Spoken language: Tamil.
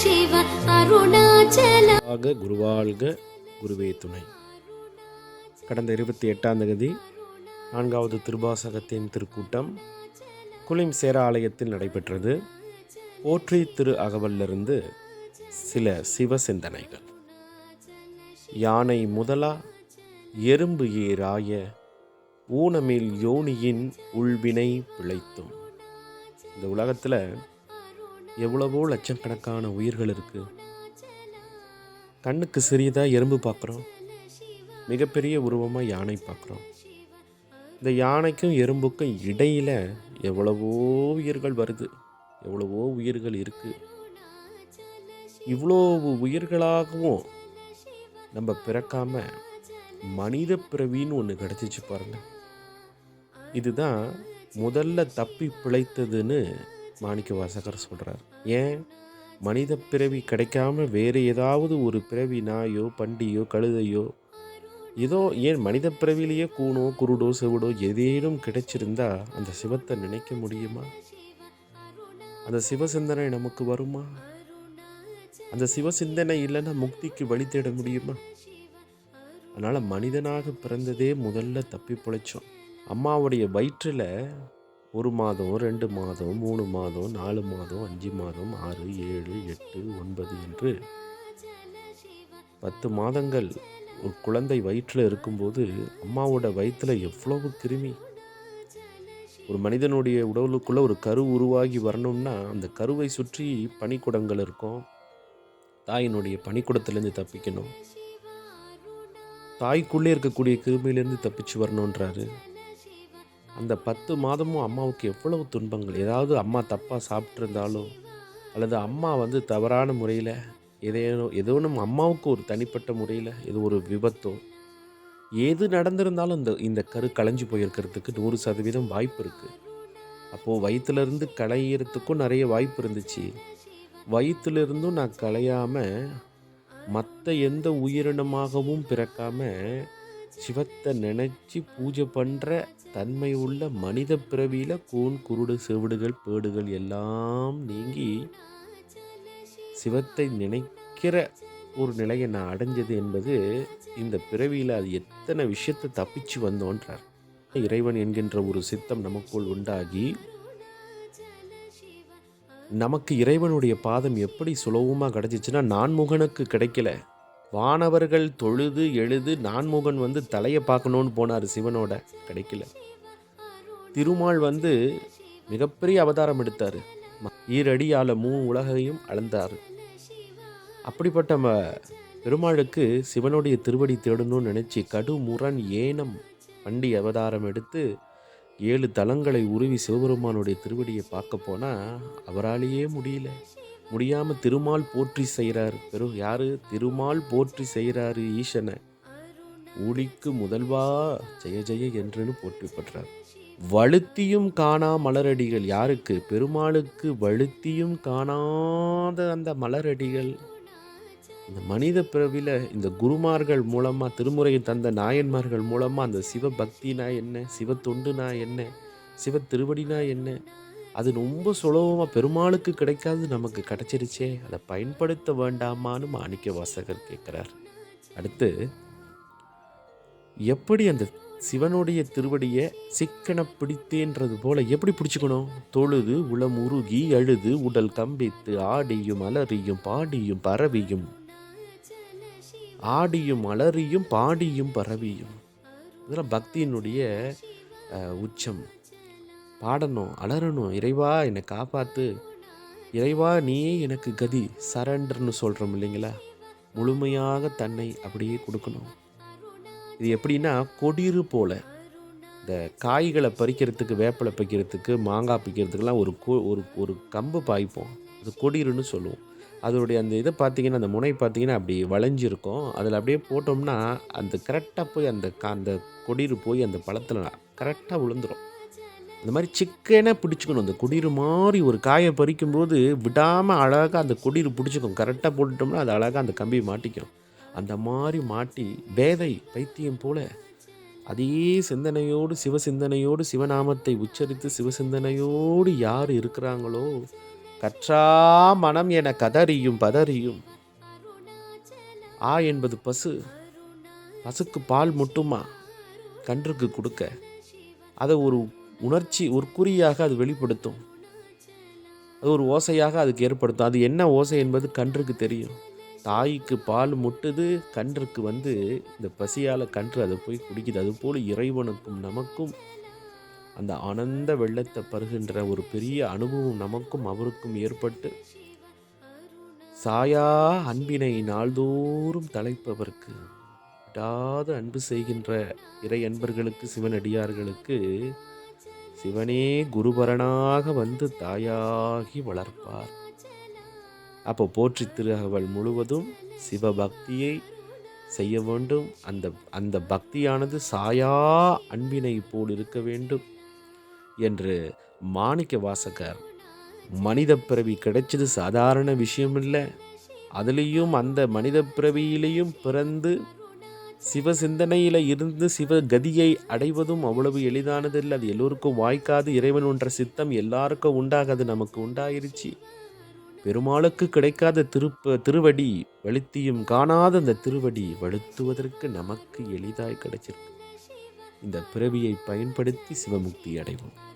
சிவ அருணாச்சல. குருவாழ்க குருவே துணை. கடந்த இருபத்தி எட்டாம் தேதி நான்காவது திருபாசகத்தின் திருக்கூட்டம் குளிம் சேர ஆலயத்தில் நடைபெற்றது. போற்றி திரு அகவலிருந்து சில சிவ சிந்தனைகள். யானை முதலா எறும்பு ஏறாய ஊனமில் யோனியின் உள்வினை பிழைத்தும். இந்த உலகத்தில் எவ்வளவோ லட்சக்கணக்கான உயிர்கள் இருக்குது கண்ணுக்கு சிறியதாக எறும்பு பார்க்குறோம் மிகப்பெரிய உருவமாக யானை பார்க்குறோம் இந்த யானைக்கும் எறும்புக்கும் இடையில் எவ்வளவோ உயிர்கள் வருது. எவ்வளவோ உயிர்கள் இருக்குது இவ்வளோ உயிர்களாகவும் நம்ம பிறக்காம மனித பிறவின்னு ஒன்று கிடச்சிச்சு பாருங்கள் இதுதான் முதல்ல தப்பி பிழைத்ததுன்னு மாணிக்க வாசகர் சொல்கிறார் ஏன்? மனித பிறவி கிடைக்காம வேறு ஏதாவது ஒரு பிறவி நாயோ பண்டியோ கழுதையோ? ஏதோ ஏன் மனித பிறவிலேயே கூணோ குருடோ செவிடோ ஏதேனும் கிடைச்சிருந்தா அந்த சிவத்தை நினைக்க முடியுமா? அந்த சிவ சிந்தனை நமக்கு வருமா? அந்த சிவ சிந்தனை இல்லைன்னா முக்திக்கு வழி தேட முடியுமா? அதனால் மனிதனாக பிறந்ததே முதல்ல தப்பி பிழைச்சோம். அம்மாவுடைய வயிற்றில் ஒரு மாதம் ரெண்டு மாதம் மூணு மாதம் நாலு மாதம் அஞ்சு மாதம் ஆறு ஏழு எட்டு ஒன்பது என்று பத்து மாதங்கள் ஒரு குழந்தை வயிற்றில் இருக்கும்போது அம்மாவோட வயிற்றில் எவ்வளவு கிருமி. ஒரு மனிதனுடைய உடலுக்குள்ளே ஒரு கரு உருவாகி வரணும்னா அந்த கருவை சுற்றி பனிக்குடங்கள் இருக்கும். தாயினுடைய பனிக்குடத்துலேருந்து தப்பிக்கணும். தாய்க்குள்ளே இருக்கக்கூடிய கிருமியிலேருந்து தப்பிச்சு வரணுன்றாரு அந்த பத்து மாதமும் அம்மாவுக்கு எவ்வளவு துன்பங்கள்? ஏதாவது அம்மா தப்பாக சாப்பிட்ருந்தாலோ அல்லது அம்மா வந்து தவறான முறையில் எதையோ ஏதோ நம்ம அம்மாவுக்கு ஒரு தனிப்பட்ட முறையில் ஏதோ ஒரு விபத்தோ எது நடந்திருந்தாலும் இந்த இந்த கரு களைஞ்சு போயிருக்கிறதுக்கு நூறு சதவீதம் வாய்ப்பு இருக்குது அப்போது வயிற்றுலேருந்து களையிறதுக்கும் நிறைய வாய்ப்பு இருந்துச்சு. வயிற்றுலேருந்தும் நான் களையாமல் மற்ற எந்த உயிரினமாகவும் பிறக்காமல் சிவத்தை நினச்சி பூஜை பண்ணுற தன்மை உள்ள மனித பிறவியில் கூன் குருடு செவிடுகள் பேடுகள் எல்லாம் நீங்கி சிவத்தை நினைக்கிற ஒரு நிலையை நான் அடைஞ்சது என்பது இந்த பிறவியில் அது எத்தனை விஷயத்தை தப்பிச்சு வந்தோன்றார். இறைவன் என்கின்ற ஒரு சித்தம் நமக்குள் உண்டாகி நமக்கு இறைவனுடைய பாதம் எப்படி சுலபமாக கிடச்சிச்சுன்னா நான்முகனுக்கு கிடைக்கல. வானவர்கள் தொழுது எழுது நான்முகன் வந்து தலையை பார்க்கணுன்னு போனார் சிவனோட கிடைக்கல. திருமால் வந்து மிகப்பெரிய அவதாரம் எடுத்தார். ஈரடியால் மூ உலகையும் அளந்தார். அப்படிப்பட்ட ம பெருமாளுக்கு சிவனுடைய திருவடி தேடணும்னு நினச்சி கடுமுரண் ஏனம் வண்டி அவதாரம் எடுத்து ஏழு தலங்களை உருவி சிவபெருமானுடைய திருவடியை பார்க்க போனால் அவராலேயே முடியல. முடியாமல் திருமால் போற்றி செய்கிறார். பெரும் யார்? திருமால் போற்றி செய்கிறாரு ஈசனை. ஊழிக்கு முதல்வா ஜெய ஜெய என்றுன்னு போற்றி பெற்றார். வழுத்தியும் காணா மலரடிகள். யாருக்கு? பெருமாளுக்கு வழுத்தியும் காணாத அந்த மலரடிகள். இந்த மனித பிறவியில் இந்த குருமார்கள் மூலமாக திருமுறையை தந்த நாயன்மார்கள் மூலமாக அந்த சிவ பக்தினா என்ன? சிவ தொண்டுனா என்ன? சிவ திருவடினா என்ன? அது ரொம்ப சுலபமாக பெருமாளுக்கு கிடைக்காது நமக்கு கிடைச்சிருச்சே. அதை பயன்படுத்த வேண்டாமான்னு மாணிக்க வாசகர் கேட்குறார். அடுத்து எப்படி அந்த சிவனுடைய திருவடியை சிக்கன பிடித்தேன்றது போல எப்படி பிடிச்சுக்கணும்? தொழுது உளம் உருகி அழுது உடல் கம்பித்து ஆடியும் அலறியும் பாடியும் பரவியும். ஆடியும் அலறியும் பாடியும் பரவியும். இதெல்லாம் பக்தியினுடைய உச்சம். பாடணும் அலறணும். இறைவா என்னை காப்பாற்று இறைவா நீயே எனக்கு கதி. சரண்டர்னு சொல்கிறோம் இல்லைங்களா? முழுமையாக தன்னை அப்படியே கொடுக்கணும். இது எப்படின்னா கொடிறு போல. இந்த காய்களை பறிக்கிறதுக்கு வேப்பிலை பறிக்கிறதுக்கு மாங்காய் பறிக்கிறதுக்கெலாம் ஒரு கோ ஒரு ஒரு கம்பு பாய்ப்போம். அது கொடிருன்னு சொல்லுவோம். அதோடைய அந்த இதை பார்த்தீங்கன்னா அந்த முனை பார்த்தீங்கன்னா அப்படி வளைஞ்சிருக்கும். அதில் அப்படியே போட்டோம்னா அந்த கரெக்டாக போய் அந்த கா அந்த கொடிரு போய் அந்த பழத்தில் கரெக்டாக விழுந்துரும் அந்த மாதிரி சிக்கனாக பிடிச்சிக்கணும். அந்த குடிரு மாதிரி ஒரு காயை பறிக்கும்போது விடாமல் அழகாக அந்த குடிரு பிடிச்சிக்கும். கரெக்டாக போட்டுட்டோம்னா அது அழகாக அந்த கம்பி மாட்டிக்கும். அந்த மாதிரி மாட்டி வேதை பைத்தியம் போல அதே சிந்தனையோடு சிவ சிந்தனையோடு சிவநாமத்தை உச்சரித்து சிவ சிந்தனையோடு யார் இருக்கிறாங்களோ கற்றா மனம் என கதறியும் பதறியும். ஆ என்பது பசு. பசுக்கு பால் முட்டுமா? கன்றுக்கு கொடுக்க. அதை ஒரு உணர்ச்சி ஒரு குறியாக அது வெளிப்படுத்தும். அது ஒரு ஓசையாக அதுக்கு ஏற்படுத்தும். அது என்ன ஓசை என்பது கன்றுக்கு தெரியும். தாய்க்கு பால் முட்டுது கன்றுக்கு வந்து இந்த பசியால் கன்று அதை போய் குடிக்குது. அதுபோல் இறைவனுக்கும் நமக்கும் அந்த ஆனந்த வெள்ளத்தை பருகின்ற ஒரு பெரிய அனுபவம் நமக்கும் அவருக்கும் ஏற்பட்டு சாயா அன்பினை நாள்தோறும் தலைப்பவர்க்கு விடாத அன்பு செய்கின்ற இறை அன்பர்களுக்கு சிவனடியார்களுக்கு சிவனே குருபரனாக வந்து தாயாகி வளர்ப்பார். அப்போ போற்றி திருகவள் முழுவதும் சிவபக்தியை செய்ய வேண்டும். அந்த அந்த பக்தியானது சாயா அன்பினை போல் இருக்க வேண்டும் என்று மாணிக்க வாசகர் மனித பிறவி கிடைச்சது சாதாரண விஷயம் இல்லை அதுலேயும் அந்த மனித பிறவியிலையும் பிறந்து சிவ சிந்தனையில் இருந்து சிவ கதியை அடைவதும் அவ்வளவு எளிதானதில்லை. அது எல்லோருக்கும் வாய்க்காது. இறைவன் ஒன்ற சித்தம் எல்லாருக்கும் உண்டாகாது. நமக்கு உண்டாயிருச்சு. பெருமாளுக்கு கிடைக்காத திருப்ப திருவடி வழுத்தியும் காணாத அந்த திருவடி வலுத்துவதற்கு நமக்கு எளிதாய் கிடைச்சிருக்கு. இந்த பிறவியை பயன்படுத்தி சிவமுக்தி அடைவோம்.